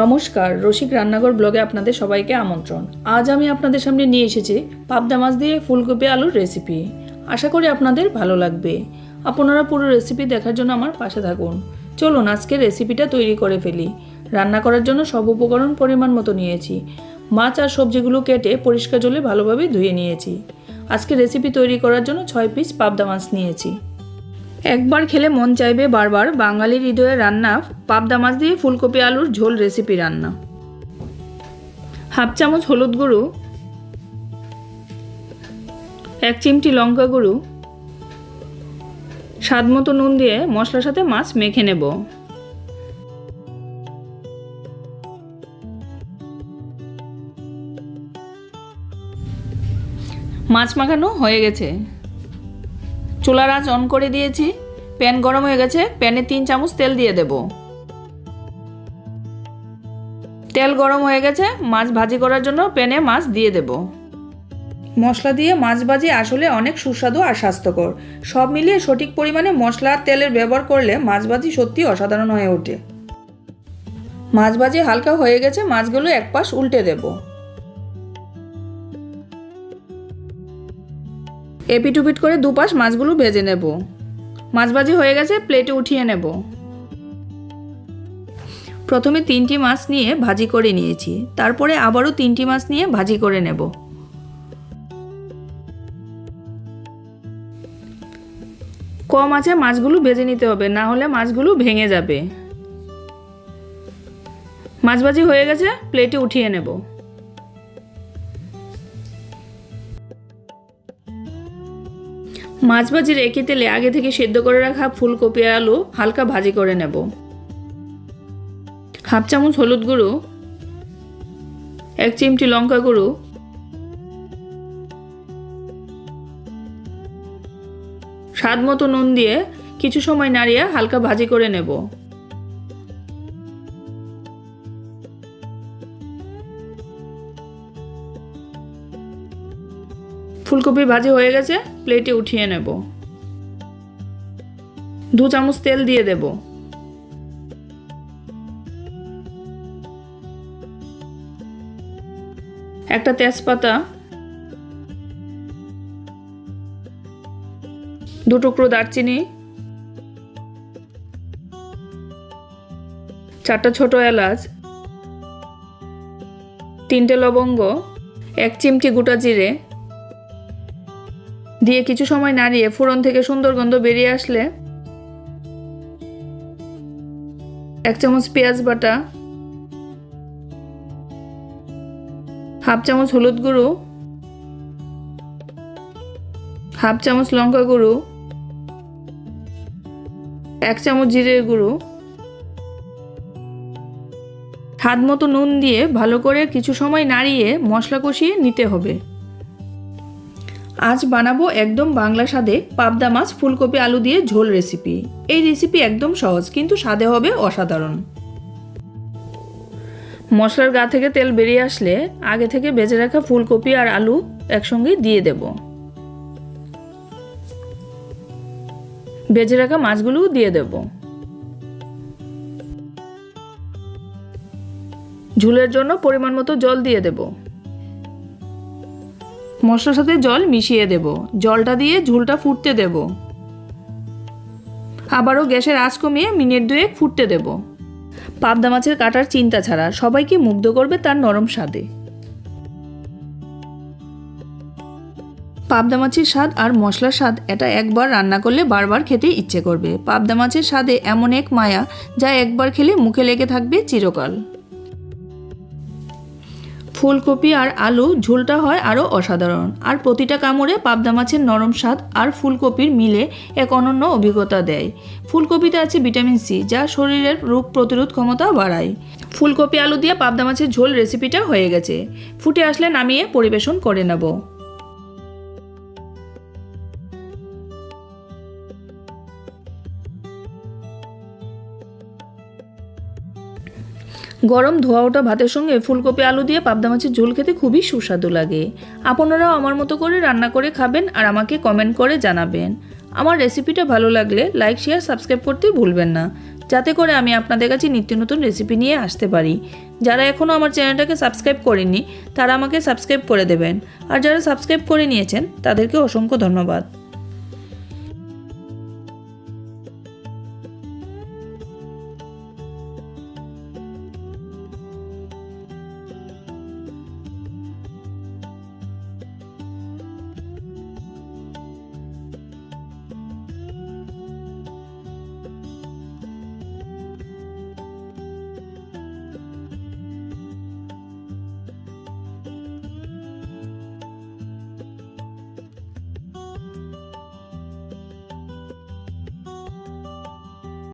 নমস্কার, রসিক রান্নাঘর ব্লগে আপনাদের সবাইকে আমন্ত্রণ। আজ আমি আপনাদের সামনে নিয়ে এসেছি পাবদা মাছ দিয়ে ফুলকপি আলুর রেসিপি আশা করি আপনাদের ভালো লাগবে। আপনারা পুরো রেসিপি দেখার জন্য আমার পাশে থাকুন। চলুন আজকে রেসিপিটা তৈরি করে ফেলি। রান্না করার জন্য সব উপকরণ পরিমাণ মতো নিয়েছি। মাছ আর সবজিগুলো কেটে পরিষ্কার জলে ভালোভাবে ধুয়ে নিয়েছি। আজকে রেসিপি তৈরি করার জন্য ছয় পিস পাবদা মাছ নিয়েছি। একবার খেলে মন চাইবে বারবার বাঙালির হৃদয়ে রান্না, পাবদা মাছ দিয়ে ফুলকপি আলুর ঝোল রেসিপি রান্না। হাফ চামচ হলুদ গুঁড়ো, এক চিমটি লঙ্কা গুঁড়ো, স্বাদ মতো নুন দিয়ে মশলার সাথে মাছ মেখে নেব। মাছ মাখানো হয়ে গেছে। চুলার আঁচ অন করে দিয়েছি। প্যান গরম হয়ে গেছে, প্যানে তিন চামচ তেল দিয়ে দেব। তেল গরম হয়ে গেছে, মাছ ভাজি করার জন্য প্যানে মাছ দিয়ে দেব। মশলা দিয়ে মাছ ভাজি আসলে অনেক সুস্বাদু আর স্বাস্থ্যকর। সব মিলিয়ে সঠিক পরিমাণে মশলা আর তেলের ব্যবহার করলে মাছ ভাজি সত্যি অসাধারণ হয়ে ওঠে। মাছ ভাজি হালকা হয়ে গেছে, মাছগুলো এক পাশ উল্টে দেবো। এপিটুপিট করে দুপাশ মাছগুলো ভেজে নেব। মাছ ভাজি হয়ে গেছে, প্লেটে উঠিয়ে নেব। প্রথমে তিনটি মাছ নিয়ে ভাজি করে নিয়েছি, তারপরে আবারও তিনটি মাছ নিয়ে ভাজি করে নেব। কম আছে মাছগুলো ভেজে নিতে হবে, না হলে মাছগুলো ভেঙে যাবে। মাছ ভাজি হয়ে গেছে, প্লেটে উঠিয়ে নেব। মাছ ভাজির একই তেলে আগে থেকে সেদ্ধ করে রাখা ফুলকপি আলু হালকা ভাজি করে নেব। হাফ চামচ হলুদ গুঁড়ো, এক চিমটি লঙ্কা গুঁড়ো, স্বাদ মতো নুন দিয়ে কিছু সময় নাড়িয়ে হালকা ভাজি করে নেব। ফুলকপি ভাজি হয়ে গেছে প্লেটে উঠিয়ে নেব। দু চামচ তেল দিয়ে দেব। একটা তেজপাতা, দু টুকরো দারচিনি, চারটা ছোট এলাচ, তিনটে লবঙ্গ, এক চিমটি গোটা জিরে দিয়ে কিছু সময় নাড়িয়ে ফোড়ন থেকে সুন্দর গন্ধ বেরিয়ে আসলে এক চামচ পেঁয়াজ বাটা, হাফ চামচ হলুদ গুঁড়ো, হাফ চামচ লঙ্কা গুঁড়ো, এক চামচ জিরের গুঁড়ো হাত মতো নুন দিয়ে ভালো করে কিছু সময় নাড়িয়ে মশলা কষিয়ে নিতে হবে। আজ বানাবো একদম বাংলা স্বাদে পাবদা মাছ, ফুলকপি, আলু দিয়ে ঝোল রেসিপি এই রেসিপি একদম সহজ, কিন্তু স্বাদে হবে অসাধারণ। মশলার গা থেকে তেল বেরিয়ে আসলে আগে থেকে বেজে রাখা ফুলকপি আর আলু একসঙ্গে দিয়ে দেব। বেজে রাখা মাছগুলোও দিয়ে দেব। ঝুলের জন্য পরিমাণ মতো জল দিয়ে দেবো। মশলার সাথে জল মিশিয়ে দেব। জলটা দিয়ে ঝুলটা ফুটতে দেব। আবারও গ্যাসের আঁচ কমিয়ে মিনিট দুয়েক ফুটতে দেব। পাবদা মাছের কাটার চিন্তা ছাড়া সবাইকে মুগ্ধ করবে তার নরম স্বাদে। পাবদা মাছের স্বাদ আর মশলার স্বাদ এটা একবার রান্না করলে বারবার খেতে ইচ্ছে করবে। পাবদা মাছের স্বাদে এমন এক মায়া যা একবার খেলে মুখে লেগে থাকবে চিরকাল। ফুলকপি আর আলু, ঝোলটা হয় আরও অসাধারণ। আর প্রতিটা কামড়ে পাবদা মাছের নরম স্বাদ আর ফুলকপির মিলে এক অনন্য অভিজ্ঞতা দেয়। ফুলকপিতে আছে ভিটামিন সি, যা শরীরের রোগ প্রতিরোধ ক্ষমতা বাড়ায়। ফুলকপি, আলু দিয়ে পাবদা মাছের ঝোল রেসিপিটা হয়ে গেছে। ফুটে আসলে নামিয়ে পরিবেশন করে নেব। গরম ধোয়া ওঠা ভাতের সঙ্গে ফুলকপি, আলু দিয়ে পাবদা মাছের ঝোল খেতে খুবই সুস্বাদু লাগে। আপনারাও আমার মতো করে রান্না করে খাবেন আর আমাকে কমেন্ট করে জানাবেন। আমার রেসিপিটা ভালো লাগলে লাইক শেয়ার সাবস্ক্রাইব করতে ভুলবেন না। যাতে করে আমি আপনাদের কাছে নিত্য নতুন রেসিপি নিয়ে আসতে পারি। যারা এখনও আমার চ্যানেলটাকে সাবস্ক্রাইব করেননি, তারা আমাকে সাবস্ক্রাইব করে দেবেন। আর যারা সাবস্ক্রাইব করে নিয়েছেন, তাদেরকে অসংখ্য ধন্যবাদ।